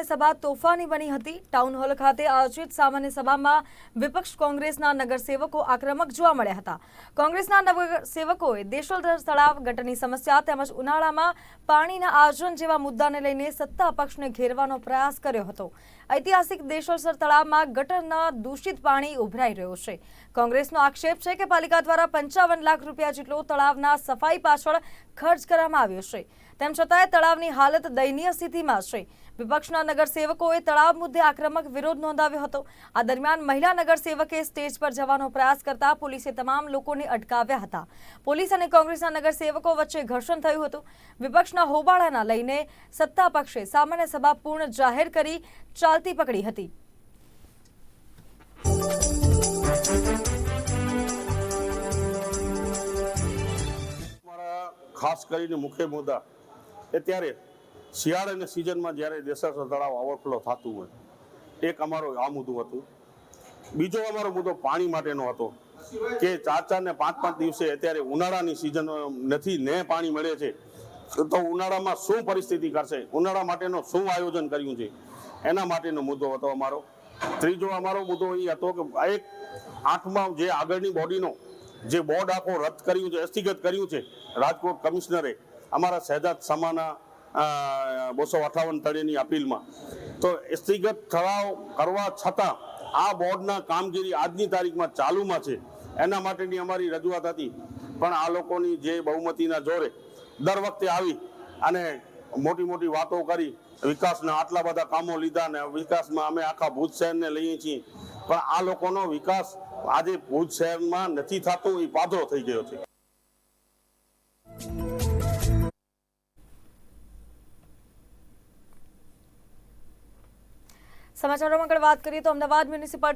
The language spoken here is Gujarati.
સામાન્ય સભા તોફાની બની હતી. ટાઉન હોલ ખાતે આયોજિત સામાન્ય સભામાં વિપક્ષ કોંગ્રેસના નગરસેવકો આક્રમક જોવા મળ્યા હતા. કોંગ્રેસના નગરસેવકોએ દેશોદર તળાવ ગટરની સમસ્યા તેમજ ઉનાળામાં પાણીના આયોજન જેવા મુદ્દાને લઈને સત્તા પક્ષને ઘેરવાનો પ્રયાસ કર્યો હતો. ઐતિહાસિક દેશોસર તળાવમાં ગટરના દૂષિત પાણી ઉભરાઈ રહ્યો છે. કોંગ્રેસનો આક્ષેપ છે કે પાલિકા દ્વારા પંચાવન લાખ રૂપિયા જેટલો તળાવના સફાઈ પાછળ ખર્ચ કરવામાં આવ્યો છે. તેમ છતાંય તળાવની હાલત દયનીય સ્થિતિમાં છે. વિપક્ષના નગરસેવકોએ તળાવ મુદ્દે આક્રમક વિરોધ નોંધાવ્યો હતો. આ દરમિયાન મહિલા નગરસેવકે સ્ટેજ પર જવાનો પ્રયાસ કરતા પોલીસે તમામ લોકોને અટકાવ્યા હતા. પોલીસ અને કોંગ્રેસના નગરસેવકો વચ્ચે ઘર્ષણ થયું હતું. વિપક્ષના હોબાળાના લઈને સત્તા પક્ષે સામાન્ય સભા પૂર્ણ જાહેર કરી ચાલતી પકડી હતી. ખાસ કરીને મુખ્ય મુદ્દા એ ત્યારે શિયાળાની સિઝનમાં જ્યારે દેસાસર તળાવ ઓવરફ્લો થતું હોય, એક અમારો આ મુદ્દો હતો. બીજો અમારો મુદ્દો પાણી માટેનો હતો, કે ચાર ચાર ને પાંચ પાંચ દિવસે અત્યારે ઉનાળાની સિઝન નથી, ને પાણી મળે છે, તો ઉનાળામાં શું પરિસ્થિતિ કરશે ઉનાળા માટેનો શું આયોજન કર્યું છે? એના માટેનો મુદ્દો હતો અમારો. ત્રીજો અમારો મુદ્દો એ હતો કે એક આઠમા જે આગળની બોડીનો જે બોર્ડ આખો રદ કર્યું છે, અસ્થિગત કર્યું છે, રાજકોટ કમિશનરે અમારા શહેજાદ સમાના બસો અઠાવન તળેની અપીલમાં. તો હસ્તગત ઠરાવ કરવા છતાં આ બોર્ડના કામગીરી આજની તારીખમાં ચાલુમાં છે. એના માટેની અમારી રજૂઆત હતી. પણ આ લોકોની જે બહુમતીના જોરે દર વખતે આવી અને મોટી મોટી વાતો કરી, વિકાસના આટલા બધા કામો લીધા ને વિકાસમાં અમે આખા ભુજ શહેરને લઈએ છીએ. પણ આ લોકોનો વિકાસ આજે ભુજ શહેરમાં નથી થતો, એ પાધરો થઈ ગયો છે. સમાચારોમાં આગળ વાત કરીએ તો અમદાવાદ મ્યુનિસિપલ